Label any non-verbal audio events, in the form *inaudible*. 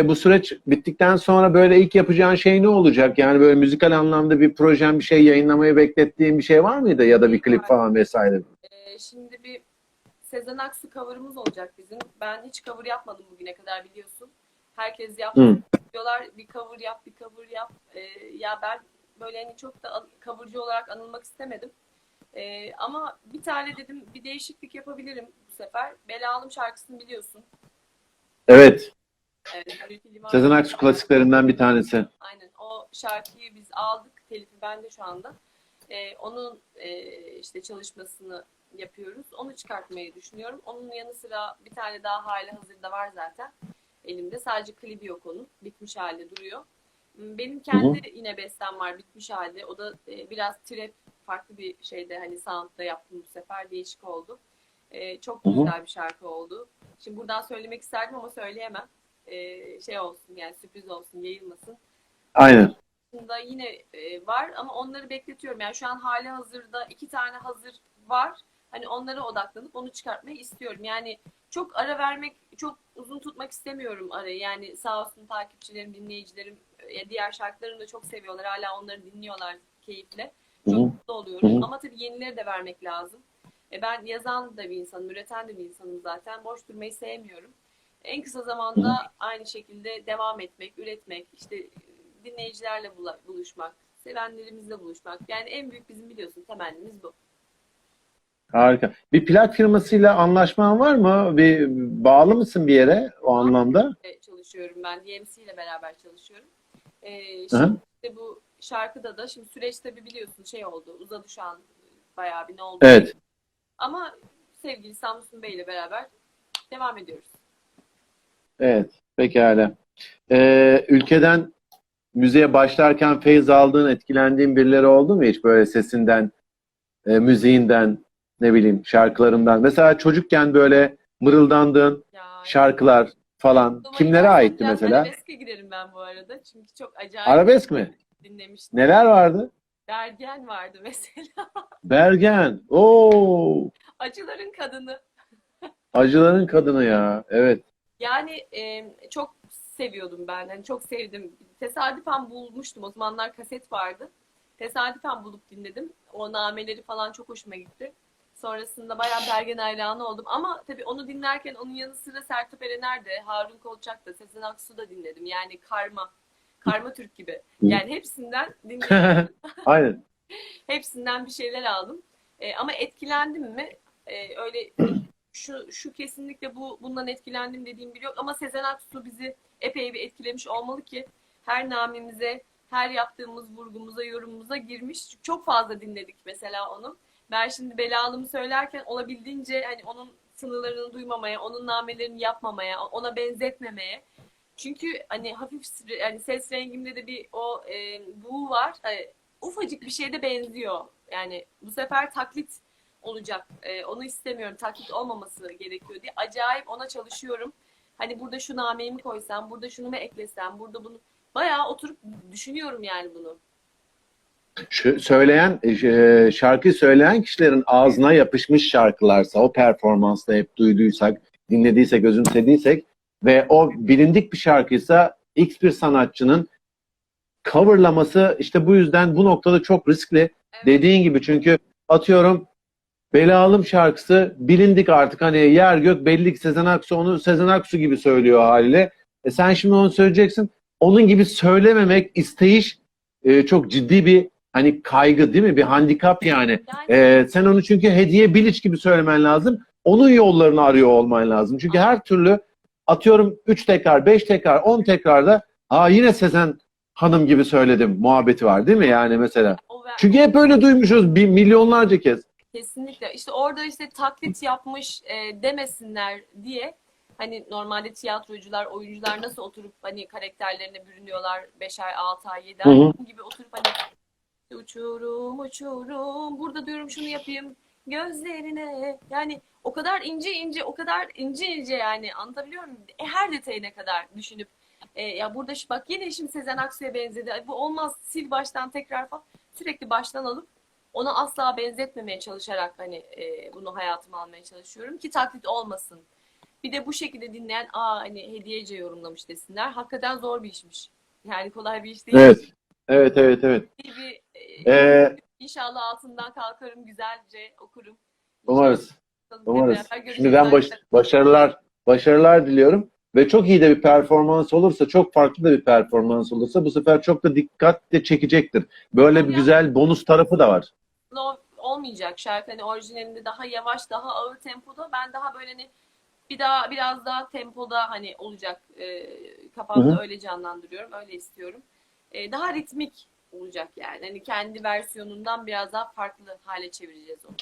E, bu süreç bittikten sonra böyle ilk yapacağın şey ne olacak? Yani böyle müzikal anlamda bir projen, bir şey yayınlamayı beklettiğin bir şey var mıydı? Ya da bir klip falan vesaire. Ee, şimdi bir Sezen Aksu cover'ımız olacak bizim. Ben hiç cover yapmadım bugüne kadar biliyorsun. Herkes yaptı. Hı. Diyorlar bir cover yap, bir cover yap. Ee, ya ben böyle hani çok da an- covercı olarak anılmak istemedim. Ee, ama bir tane dedim bir değişiklik yapabilirim bu sefer. Belalım şarkısını biliyorsun. Evet. Evet, Sezen Aksu klasiklerinden bir tanesi. Aynen. O şarkıyı biz aldık. Telifi bende şu anda. Ee, onun e, işte çalışmasını yapıyoruz. Onu çıkartmayı düşünüyorum. Onun yanı sıra bir tane daha hali hazırda var zaten elimde. Sadece klibi yok onun. Bitmiş halde duruyor. Hmm, Benim kendi yine bestem var bitmiş halde. O da e, biraz trap farklı bir şeyde hani sound'da yaptım bu sefer. Değişik oldu. E, çok Hı hı. güzel bir şarkı oldu. Şimdi buradan söylemek isterdim ama söyleyemem. E, şey olsun yani sürpriz olsun yayılmasın Aynen. aslında yine e, var ama onları bekletiyorum. Yani şu an hali hazırda iki tane hazır var. Hani onlara odaklanıp onu çıkartmayı istiyorum. Yani çok ara vermek, çok uzun tutmak istemiyorum arayı. Yani sağ olsun takipçilerim, dinleyicilerim, e, diğer şarkılarını da çok seviyorlar. Hala onları dinliyorlar keyifle. Çok Hı hı. mutlu oluyorum. Hı hı. Ama tabii yenileri de vermek lazım. E, ben yazan da bir insanım, üreten de bir insanım zaten. Boş durmayı sevmiyorum. En kısa zamanda aynı şekilde devam etmek, üretmek, işte dinleyicilerle bula- buluşmak, sevenlerimizle buluşmak. Yani en büyük bizim biliyorsun temennimiz bu. Harika. Bir plak firmasıyla anlaşman var mı? Bir bağlı mısın bir yere o anlamda? E, çalışıyorum ben. DMC ile beraber çalışıyorum. E, hı. şimdi işte bu şarkıda da şimdi süreç tabii biliyorsun şey oldu. Uzadı şu an bayağı bir ne oldu. Evet. Ama sevgili Samsun Bey ile beraber devam ediyoruz. Evet. Pekala. Ee, ülkeden müziğe başlarken feyz aldığın, etkilendiğin birileri oldu mu hiç böyle sesinden, e, müziğinden, ne bileyim şarkılarından? Mesela çocukken böyle mırıldandığın Ya, şarkılar falan aklıma kimlere aitti mesela? Arabeske giderim ben bu arada. Çünkü çok acayip Arabesk mi? dinlemiştim. Neler vardı? Bergen vardı mesela. *laughs* Bergen. Oo, Acıların kadını. acıların kadını ya. Evet. Yani e, çok seviyordum ben. Hani çok sevdim. Tesadüfen bulmuştum. O zamanlar kaset vardı. Tesadüfen bulup dinledim. O nameleri falan çok hoşuma gitti. Sonrasında bayağı Bergen hayranı oldum. Ama tabii onu dinlerken onun yanı sıra Sertab Erener de, Harun Kolçak da, Sezen Aksu da dinledim. Yani Karma. Karma Türk gibi. Yani hepsinden dinledim. *laughs* *laughs* Aynen. Hepsinden bir şeyler aldım. E, ama etkilendim mi? E, öyle *clears throat* şu şu kesinlikle bu bundan etkilendim dediğim biri yok ama Sezen Aksu bizi epey bir etkilemiş olmalı ki her namimize, her yaptığımız vurgumuza, yorumumuza girmiş. Çok fazla dinledik mesela onu. Ben şimdi belalımı söylerken olabildiğince hani onun sınırlarını duymamaya, onun namelerini yapmamaya, ona benzetmemeye. Çünkü hani hafif yani ses rengimde de bir o e, bu var. Hani ufacık bir şeye de benziyor. Yani bu sefer taklit olacak. Ee, onu istemiyorum. Taklit olmaması gerekiyor diye. Acayip ona çalışıyorum. Hani burada şu nameyi mi koysam, burada şunu mu eklesem, burada bunu. Bayağı oturup düşünüyorum yani bunu. Şu söyleyen, e, şarkıyı söyleyen kişilerin ağzına yapışmış şarkılarsa, o performansta hep duyduysak, dinlediysek, özümsediysek ve o bilindik bir şarkıysa X bir sanatçının coverlaması işte bu yüzden bu noktada çok riskli. Evet. Dediğin gibi çünkü atıyorum Belalım şarkısı bilindik artık hani yer gök belli ki Sezen Aksu onu Sezen Aksu gibi söylüyor haliyle. E sen şimdi onu söyleyeceksin. Onun gibi söylememek, isteyiş e, çok ciddi bir hani kaygı değil mi? Bir handikap yani. Yani E, sen onu çünkü hediye biliç gibi söylemen lazım. Onun yollarını arıyor olman lazım. Çünkü her türlü atıyorum 3 tekrar, 5 tekrar, 10 tekrarda aa yine Sezen Hanım gibi söyledim muhabbeti var değil mi yani mesela? Çünkü hep öyle duymuşuz bir milyonlarca kez. Kesinlikle. İşte orada işte taklit yapmış e, demesinler diye hani normalde tiyatrocular, oyuncular nasıl oturup hani karakterlerine bürünüyorlar 5 ay, 6 ay, 7 Hı ay gibi oturup hani uçurum uçurum burada diyorum şunu yapayım gözlerine yani o kadar ince ince o kadar ince ince yani anlatabiliyor muyum? E, her detayına kadar düşünüp e, ya burada şu bak yine şimdi Sezen Aksu'ya benzedi. Bu olmaz sil baştan tekrar falan. Sürekli baştan alıp ona asla benzetmemeye çalışarak hani e, bunu hayatıma almaya çalışıyorum ki taklit olmasın. Bir de bu şekilde dinleyen aa hani hediyece yorumlamış desinler. Hakikaten zor bir işmiş. Yani kolay bir iş değil. Evet. Evet, evet, evet. Bir, bir, e, Ee, İnşallah altından kalkarım, güzelce okurum. umarız. Umarız. beraber görüşürüz. Şimdi ben baş- başarılar başarılar diliyorum ve çok iyi de bir performans olursa, çok farklı da bir performans olursa bu sefer çok da dikkat de çekecektir. Böyle bir güzel bonus tarafı da var. O olmayacak şarkı hani orijinalinde daha yavaş, daha ağır tempoda. Ben daha böyle hani bir daha biraz daha tempoda hani olacak e, kafamda Hı hı. öyle canlandırıyorum, öyle istiyorum. E, daha ritmik olacak yani. Hani kendi versiyonundan biraz daha farklı hale çevireceğiz onu.